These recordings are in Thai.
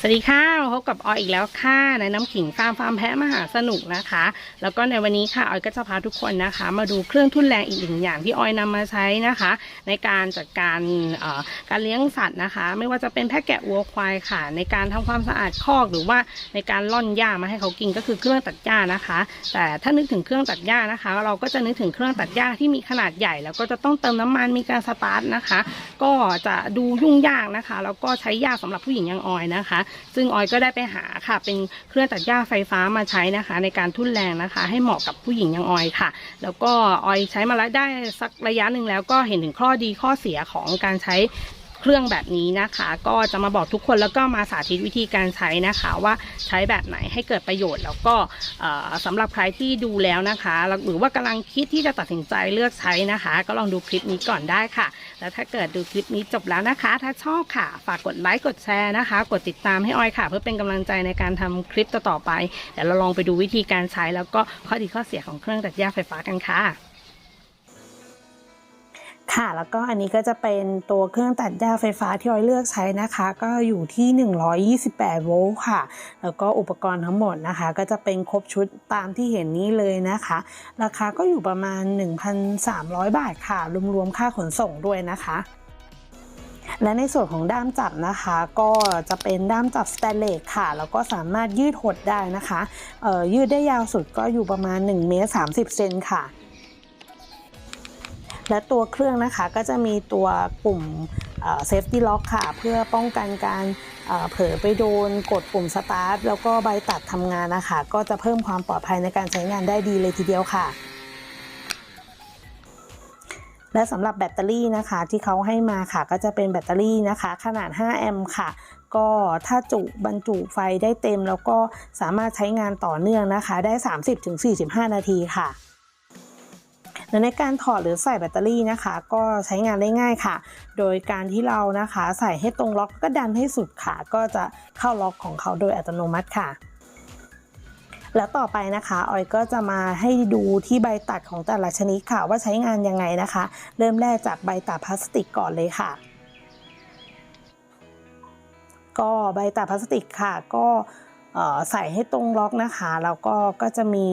สวัสดีค่ะพบกับออยอีกแล้วค่ะในน้ำขิงฟาร์มฟาร์มแพะมหาสนุกนะคะ แล้วก็ในวันนี้ค่ะออยก็จะพาทุกคนนะคะ มาดูเครื่องทุ่นแรงอีกหนึ่งอย่างที่ออยนำมาใช้นะคะ ในการจัดการการเลี้ยงสัตว์นะคะ ไม่ว่าจะเป็นแพะแกะวัวควายค่ะ ในการทำความสะอาดคอกหรือว่าในการล่อนหญ้ามาให้เขากินก็คือเครื่องตัดหญ้านะคะ แต่ถ้านึกถึงเครื่องตัดหญ้านะคะ เราก็จะนึกถึงเครื่องตัดหญ้าที่มีขนาดใหญ่ แล้วก็จะต้องเติมน้ำมันมีการสตาร์ทนะคะ ก็จะดูยุ่งยากนะคะแล้วก็ใช้ยากสำหรับผู้หญิงอย่างออยนะคะซึ่งออยก็ได้ไปหาค่ะ เป็นเครื่องตัดหญ้าไฟฟ้ามาใช้นะคะ ในการทุ่นแรงนะคะ ให้เหมาะกับผู้หญิงอย่างออยค่ะ แล้วก็ออยใช้มาแล้วได้สักระยะหนึ่งแล้วก็เห็นถึงข้อดีข้อเสียของการใช้ เครื่องแบบนี้นะคะ ก็จะมาบอกทุกคนแล้วก็มาสาธิตวิธีการใช้นะคะว่าใช้แบบไหนให้เกิดประโยชน์ แล้วก็เอ่อสำหรับใครที่ดูแล้วนะคะ หรือว่ากำลังคิดที่จะตัดสินใจเลือกใช้นะคะ ก็ลองดูคลิปนี้ก่อนได้ค่ะ แล้วถ้าเกิดดูคลิปนี้จบแล้วนะคะ ถ้าชอบค่ะ ฝากกดไลค์กดแชร์นะคะ กดติดตามให้ออยค่ะ เพื่อเป็นกำลังใจในการทำคลิปต่อๆไปเดี๋ยวเราลองไปดูวิธีการใช้แล้วก็ข้อดีข้อเสียของเครื่องตัดหญ้าไฟฟ้ากันค่ะ ค่ะ แล้วก็อันนี้ก็จะเป็นตัวเครื่องตัดหญ้าไฟฟ้าที่ออยเลือกใช้นะคะ ก็อยู่ที่ 128 โวลต์ค่ะ แล้วก็อุปกรณ์ทั้งหมดนะคะ ก็จะเป็นครบชุดตามที่เห็นนี้เลยนะคะ ราคาก็อยู่ประมาณ 1,300 บาทค่ะ รวมๆค่าขนส่งด้วยนะคะและในส่วนของด้ามจับนะคะ ก็จะเป็นด้ามจับสแตนเลสค่ะ แล้วก็สามารถยืดหดได้นะคะยืดได้ยาวสุดก็อยู่ประมาณ1เมตร30เซนค่ะ และตัวเครื่องนะคะก็จะมีตัวปุ่มเซฟตี้ล็อกค่ะ เพื่อป้องกันการเอ่อเผลอไปโดนกดปุ่มสตาร์ทแล้วก็ใบตัดทำงานนะคะ ก็จะเพิ่มความปลอดภัยในการใช้งานได้ดีเลยทีเดียวค่ะ และสำหรับแบตเตอรี่นะคะที่เขาให้มาค่ะ ก็จะเป็นแบตเตอรี่นะคะ ขนาด 5 แอมป์ค่ะก็ถ้าจุบรรจุไฟได้เต็ม แล้วก็สามารถใช้งานต่อเนื่องนะคะ ได้ 30-45 นาทีค่ะ และในการถอดหรือใส่แบตเตอรี่นะคะ ก็ใช้งานได้ง่ายค่ะ โดยการที่เรานะคะใส่ให้ตรงล็อกก็ดันให้สุดค่ะ ก็จะเข้าล็อกของเขาโดยอัตโนมัติค่ะแล้วต่อไปนะคะออยก็จะมาให้ดูที่ใบตัดของแต่ละชนิดค่ะ ว่าใช้งานยังไงนะคะ เริ่มแรกจากใบตัดพลาสติกก่อนเลยค่ะ ก็ใบตัดพลาสติกค่ะ ก็ใส่ให้ตรงล็อกนะคะ แล้วก็ก็จะมี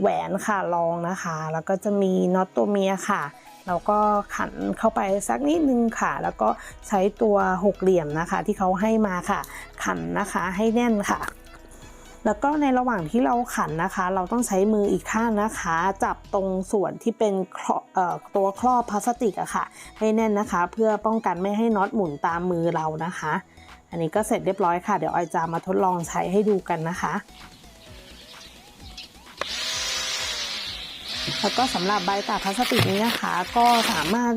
แหวนค่ะรองนะคะ แล้วก็จะมีน็อตตัวเมียค่ะแล้วก็ขันเข้าไปสักนิดนึงค่ะ แล้วก็ใช้ตัวหกเหลี่ยมนะคะ ที่เขาให้มาค่ะ ขันนะคะให้แน่นค่ะ แล้วก็ในระหว่างที่เราขันนะคะ เราต้องใช้มืออีกข้างนะคะ จับตรงส่วนที่เป็นตัวครอบพลาสติกอะค่ะ ให้แน่นนะคะ เพื่อป้องกันไม่ให้น็อตหมุนตามมือเรานะคะ อันนี้ก็เสร็จเรียบร้อยค่ะ เดี๋ยวออยจะมาทดลองใช้ให้ดูกันนะคะ แล้วก็สำหรับใบตัดพลาสติกนี้นะคะ ก็สามารถ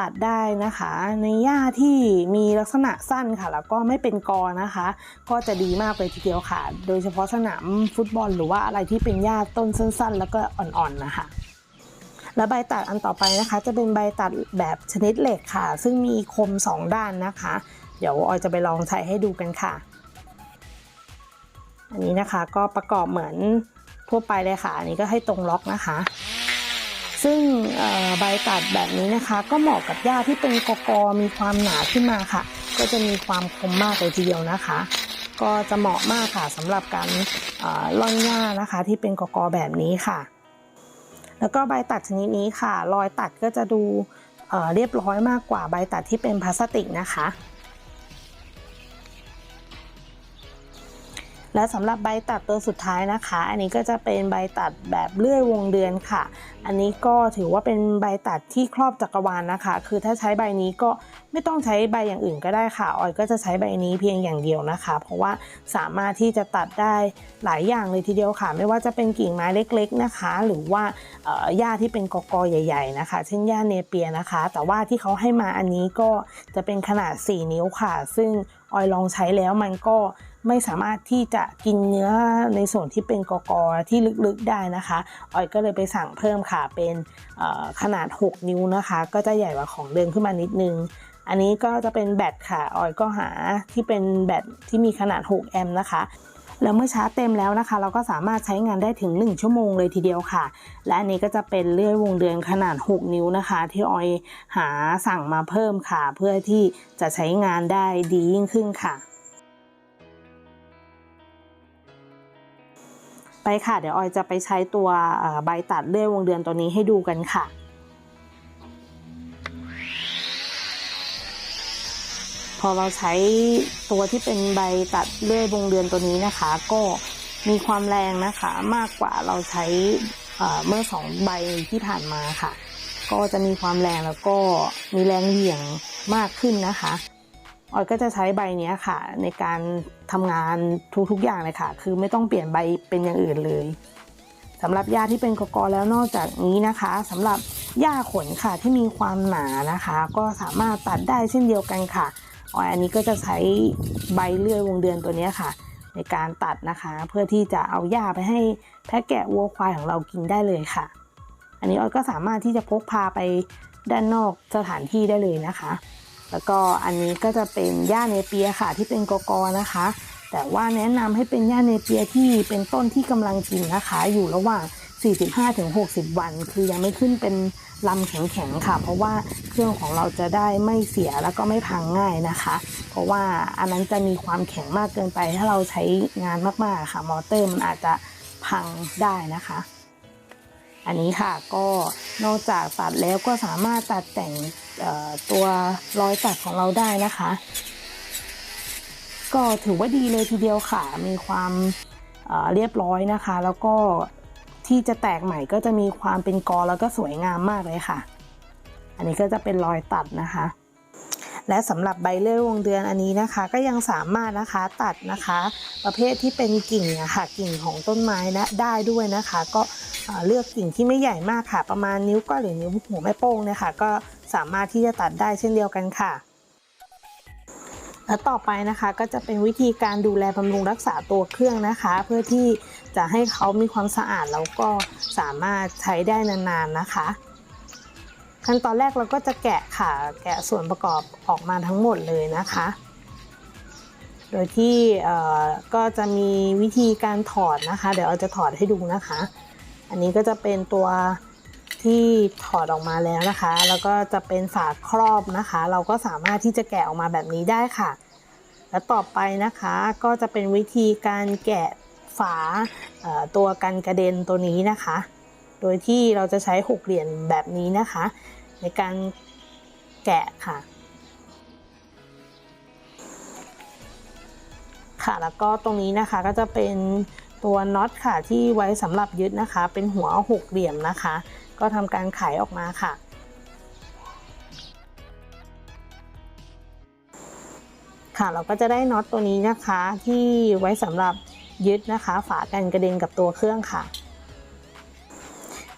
ตัดได้นะคะ ในหญ้าที่มีลักษณะสั้นค่ะ แล้วก็ไม่เป็นกอนะคะ ก็จะดีมากเลยทีเดียวค่ะ โดยเฉพาะสนามฟุตบอลหรือว่าอะไรที่เป็นหญ้าต้นสั้น ๆ แล้วก็อ่อนๆนะคะและใบตัดอันต่อไปนะคะ จะเป็นใบตัดแบบชนิดเหล็กค่ะ ซึ่งมีคม 2 ด้านนะคะ เดี๋ยวออยจะไปลองใช้ให้ดูกันค่ะ อันนี้นะคะก็ประกอบเหมือน ทั่วไปเลยค่ะ อันนี้ก็ให้ตรงล็อกนะคะ ซึ่งใบตัดแบบนี้นะคะ ก็เหมาะกับหญ้าที่เป็นกกอมีความหนาขึ้นมาค่ะ ก็จะมีความคมมากเลยทีเดียวนะคะ ก็จะเหมาะมากค่ะสำหรับการล่อนหญ้านะคะ ที่เป็นกกอแบบนี้ค่ะ แล้วก็ใบตัดชนิดนี้ค่ะ รอยตัดก็จะดูเรียบร้อยมากกว่าใบตัดที่เป็นพลาสติกนะคะ และสำหรับใบตัดตัวสุดท้ายนะคะ อันนี้ก็จะเป็นใบตัดแบบเลื่อยวงเดือนค่ะ อันนี้ก็ถือว่าเป็นใบตัดที่ครอบจักรวาลนะคะ คือถ้าใช้ใบนี้ก็ไม่ต้องใช้ใบอย่างอื่นก็ได้ค่ะ ออยก็จะใช้ใบนี้เพียงอย่างเดียวนะคะ เพราะว่าสามารถที่จะตัดได้หลายอย่างเลยทีเดียวค่ะ ไม่ว่าจะเป็นกิ่งไม้เล็กๆนะคะ หรือว่าหญ้าที่เป็นกอกอใหญ่ๆนะคะ เช่นหญ้าเนเปียนะคะ แต่ว่าที่เขาให้มาอันนี้ก็จะเป็นขนาด 4 นิ้วค่ะ ซึ่งออยลองใช้แล้วมันก็ ไม่สามารถที่จะกินเนื้อในส่วนที่เป็นกอกอที่ลึกๆได้นะคะออยก็เลยไปสั่งเพิ่มค่ะเป็นขนาด 6 นิ้วนะคะ ก็จะใหญ่กว่าของเดิมขึ้นมานิดนึง อันนี้ก็จะเป็นแบตค่ะออยก็หาที่เป็นแบตที่มีขนาด 6 แอมป์นะคะแล้วเมื่อชาร์จเต็มแล้วนะคะ เราก็สามารถใช้งานได้ถึง 1 ชั่วโมงเลยทีเดียวค่ะ และอันนี้ก็จะเป็นเลื่อยวงเดือนขนาด 6 นิ้วนะคะ ที่ออยหาสั่งมาเพิ่มค่ะ เพื่อที่จะใช้งานได้ดียิ่งขึ้นค่ะ ไปค่ะ เดี๋ยวออยจะไปใช้ตัวใบตัดเลื่อยวงเดือนตัวนี้ให้ดูกันค่ะพอเราใช้ตัวที่เป็นใบตัดเลื่อยวงเดือนตัวนี้นะคะ ก็มีความแรงนะคะมากกว่าเราใช้เอ่อเมื่อสองใบที่ผ่านมาค่ะ ก็จะมีความแรงแล้วก็มีแรงเหวี่ยงมากขึ้นนะคะ ออยก็จะใช้ใบนี้ค่ะ ในการทำงานทุกๆอย่างเลยค่ะ คือไม่ต้องเปลี่ยนใบเป็นอย่างอื่นเลยสำหรับหญ้าที่เป็นกกอแล้วนอกจากนี้นะคะสำหรับหญ้าขนค่ะที่มีความหนานะคะ ก็สามารถตัดได้เช่นเดียวกันค่ะออยอันนี้ก็จะใช้ใบเลื่อยวงเดือนตัวนี้ค่ะ ในการตัดนะคะ เพื่อที่จะเอาหญ้าไปให้แพะแกะวัวควายของเรากินได้เลยค่ะ อันนี้ออยก็สามารถที่จะพกพาไปด้านนอกสถานที่ได้เลยนะคะ แล้วก็อันนี้ก็จะเป็นหญ้าเนเปียค่ะที่เป็นกกอนะคะ แต่ว่าแนะนำให้เป็นหญ้าเนเปียที่เป็นต้นที่กำลังกินนะคะ อยู่ระหว่าง 45-60 วัน คือยังไม่ขึ้นเป็นลำแข็งๆค่ะ เพราะว่าเครื่องของเราจะได้ไม่เสียแล้วก็ไม่พังง่ายนะคะ เพราะว่าอันนั้นจะมีความแข็งมากเกินไป ถ้าเราใช้งานมากๆค่ะ มอเตอร์มันอาจจะพังได้นะคะ อันนี้ค่ะก็นอกจากตัดแล้วก็สามารถตัดแต่งตัวรอยตัดของเราได้นะคะ ก็ถือว่าดีเลยทีเดียวค่ะ มีความเอ่อเรียบร้อยนะคะ แล้วก็ที่จะแตกใหม่ก็จะมีความเป็นกอแล้วก็สวยงามมากเลยค่ะ อันนี้ก็จะเป็นรอยตัดนะคะ และสำหรับใบเลื่อยวงเดือนอันนี้นะคะ ก็ยังสามารถนะคะตัดนะคะ ประเภทที่เป็นกิ่งอะค่ะกิ่งของต้นไม้นะได้ด้วยนะคะ ก็ เลือกกิ่งที่ไม่ใหญ่มากค่ะ ประมาณนิ้วก้อยหรือนิ้วหัวแม่โป้งเนี่ยค่ะ ก็สามารถที่จะตัดได้เช่นเดียวกันค่ะ และต่อไปนะคะก็จะเป็นวิธีการดูแลบำรุงรักษาตัวเครื่องนะคะ เพื่อที่จะให้เขามีความสะอาดแล้วก็สามารถใช้ได้นานๆนะคะขั้นตอนแรกเราก็จะแกะค่ะ แกะส่วนประกอบออกมาทั้งหมดเลยนะคะ โดยที่ก็จะมีวิธีการถอดนะคะ เดี๋ยวเราจะถอดให้ดูนะคะ อันนี้ก็จะเป็นตัวที่ถอดออกมาแล้วนะคะ แล้วก็จะเป็นฝาครอบนะคะ เราก็สามารถที่จะแกะออกมาแบบนี้ได้ค่ะ และต่อไปนะคะก็จะเป็นวิธีการแกะฝาตัวกันกระเด็นตัวนี้นะคะ โดยที่เราจะใช้หกเหรียญแบบนี้นะคะ ในการแกะค่ะ ค่ะแล้วก็ตรงนี้นะคะก็จะเป็น ตัวน็อตค่ะที่ไว้สำหรับยึดนะคะ เป็นหัวหกเหลี่ยมนะคะ ก็ทำการไขออกมาค่ะ ค่ะเราก็จะได้น็อตตัวนี้นะคะ ที่ไว้สำหรับยึดนะคะ ฝากันกระเด็นกับตัวเครื่องค่ะ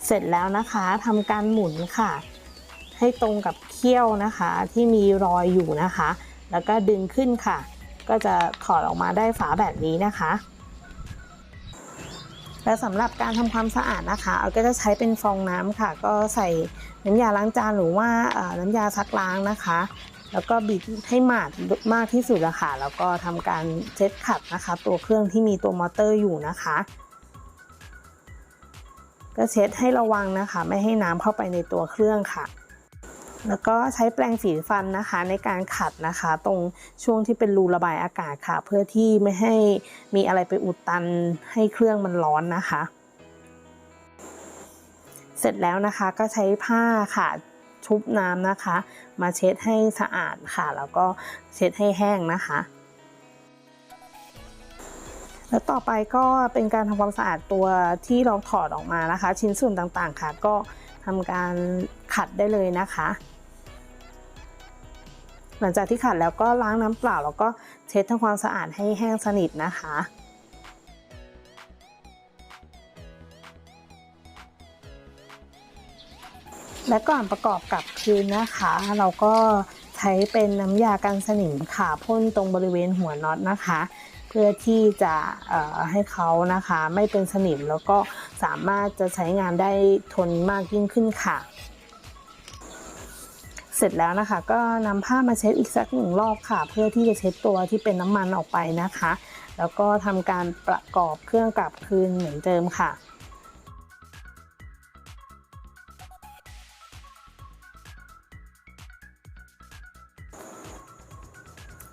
เสร็จแล้วนะคะทำการหมุนค่ะ ให้ตรงกับเขี้ยวนะคะที่มีรอยอยู่นะคะ แล้วก็ดึงขึ้นค่ะ ก็จะถอดออกมาได้ฝาแบบนี้นะคะ และสำหรับการทำความสะอาดนะคะเอาก็จะใช้เป็นฟองน้ำค่ะ ก็ใส่น้ำยาล้างจานหรือว่าน้ำยาซักล้างนะคะ แล้วก็บีบให้หมาดมากที่สุดอะค่ะ แล้วก็ทำการเช็ดขัดนะคะ ตัวเครื่องที่มีตัวมอเตอร์อยู่นะคะ ก็เช็ดให้ระวังนะคะ ไม่ให้น้ำเข้าไปในตัวเครื่องค่ะ แล้วก็ใช้แปรงสีฟันนะคะในการขัดนะคะ ตรงช่วงที่เป็นรูระบายอากาศค่ะ เพื่อที่ไม่ให้มีอะไรไปอุดตันให้เครื่องมันร้อนนะคะ เสร็จแล้วนะคะก็ใช้ผ้าค่ะชุบน้ำนะคะ มาเช็ดให้สะอาดค่ะ แล้วก็เช็ดให้แห้งนะคะ แล้วต่อไปก็เป็นการทำความสะอาดตัวที่เราถอดออกมานะคะ ชิ้นส่วนต่างๆค่ะ ก็ทำการขัดได้เลยนะคะ ลังจากที่ขัดแล้วก็ล้างน้ำเปล่า แล้วก็เช็ดทำความสะอาดให้แห้งสนิทนะคะและก่อนประกอบกับคืนนะคะ เราก็ใช้เป็นน้ำยากันสนิมค่ะพ่นตรงบริเวณหัวน็อตนะคะ เพื่อที่จะให้เขานะคะ ไม่เป็นสนิมแล้วก็สามารถจะใช้งานได้ทนมากยิ่งขึ้นค่ะ เสร็จแล้วนะคะ ก็นำผ้ามาเช็ดอีกสักหนึ่งรอบค่ะ เพื่อที่จะเช็ดตัวที่เป็นน้ำมันออกไปนะคะ แล้วก็ทำการประกอบเครื่องกลับคืนเหมือนเดิมค่ะ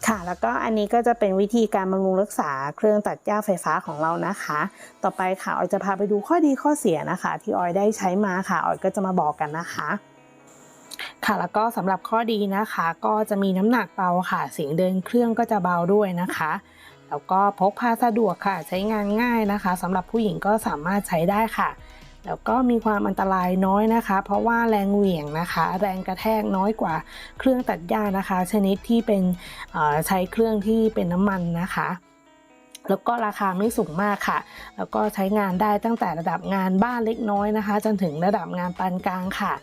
ค่ะแล้วก็อันนี้ก็จะเป็นวิธีการบำรุงรักษาเครื่องตัดหญ้าไฟฟ้าของเรานะคะ ต่อไปค่ะออยจะพาไปดูข้อดีข้อเสียนะคะ ที่ออยได้ใช้มาค่ะออยก็จะมาบอกกันนะคะ ค่ะ แล้วก็สำหรับข้อดีนะคะ ก็จะมีน้ำหนักเบาค่ะ เสียงเดินเครื่องก็จะเบาด้วยนะคะ แล้วก็พกพาสะดวกค่ะ ใช้งานง่ายนะคะสำหรับผู้หญิงก็สามารถใช้ได้ค่ะ แล้วก็มีความอันตรายน้อยนะคะ เพราะว่าแรงเหวี่ยงนะคะ แรงกระแทกน้อยกว่าเครื่องตัดหญ้านะคะ ชนิดที่เป็นใช้เครื่องที่เป็นน้ำมันนะคะแล้วก็ราคาไม่สูงมากค่ะ แล้วก็ใช้งานได้ตั้งแต่ระดับงานบ้านเล็กน้อยนะคะ จนถึงระดับงานปานกลางค่ะ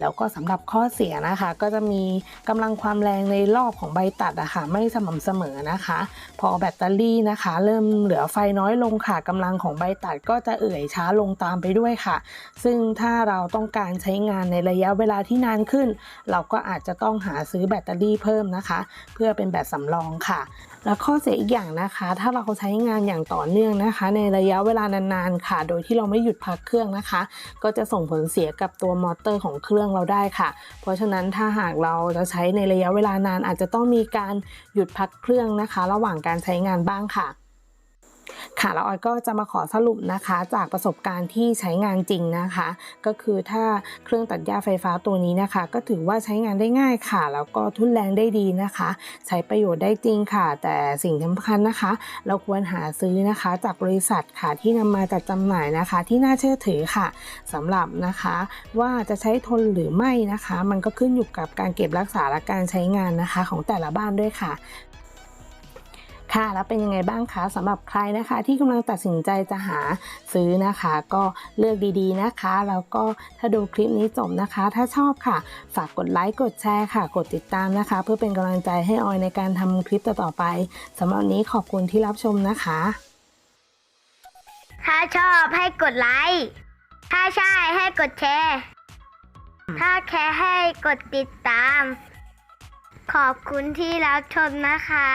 แล้วก็สำหรับข้อเสียนะคะ ก็จะมีกำลังความแรงในรอบของใบตัดอะค่ะไม่สม่ำเสมอนะคะ พอแบตเตอรี่นะคะ เริ่มเหลือไฟน้อยลงค่ะกำลังของใบตัดก็จะเอื่อยช้าลงตามไปด้วยค่ะ ซึ่งถ้าเราต้องการใช้งานในระยะเวลาที่นานขึ้น เราก็อาจจะต้องหาซื้อแบตเตอรี่เพิ่มนะคะ เพื่อเป็นแบตสำรองค่ะ แล้วข้อเสียอีกอย่างนะคะ ถ้าเราใช้งานอย่างต่อเนื่องนะคะ ในระยะเวลานานๆค่ะ โดยที่เราไม่หยุดพักเครื่องนะคะ ก็จะส่งผลเสียกับตัวมอเตอร์ของเครื่องเราได้ค่ะ เพราะฉะนั้นถ้าหากเราจะใช้ในระยะเวลานานอาจจะต้องมีการหยุดพักเครื่องนะคะ ระหว่างการใช้งานบ้างค่ะ ค่ะแล้วออยก็จะมาขอสรุปนะคะจากประสบการณ์ที่ใช้งานจริงนะคะ ก็คือถ้าเครื่องตัดหญ้าไฟฟ้าตัวนี้นะคะ ก็ถือว่าใช้งานได้ง่ายค่ะ แล้วก็ทุนแรงได้ดีนะคะ ใช้ประโยชน์ได้จริงค่ะ แต่สิ่งสำคัญนะคะ เราควรหาซื้อนะคะ จากบริษัทค่ะที่นำมาจัดจำหน่ายนะคะ ที่น่าเชื่อถือค่ะสำหรับนะคะ ว่าจะใช้ทนหรือไม่นะคะ มันก็ขึ้นอยู่กับการเก็บรักษาและการใช้งานนะคะ ของแต่ละบ้านด้วยค่ะ ค่ะ แล้วเป็นยังไงบ้างคะสำหรับใครนะคะที่กำลังตัดสินใจจะหาซื้อนะคะ ก็เลือกดีๆนะคะ แล้วก็ถ้าดูคลิปนี้จบนะคะ ถ้าชอบค่ะ ฝากกดไลค์กดแชร์ค่ะ กดติดตามนะคะ เพื่อเป็นกำลังใจให้ออยในการทำคลิปต่อๆไปสำหรับนนี้ขอบคุณที่รับชมนะคะ ถ้าชอบให้กดไลค์ถ้าใช่ให้กดแชร์ถ้าแค่ให้กดติดตาม ขอบคุณที่รับชมนะคะ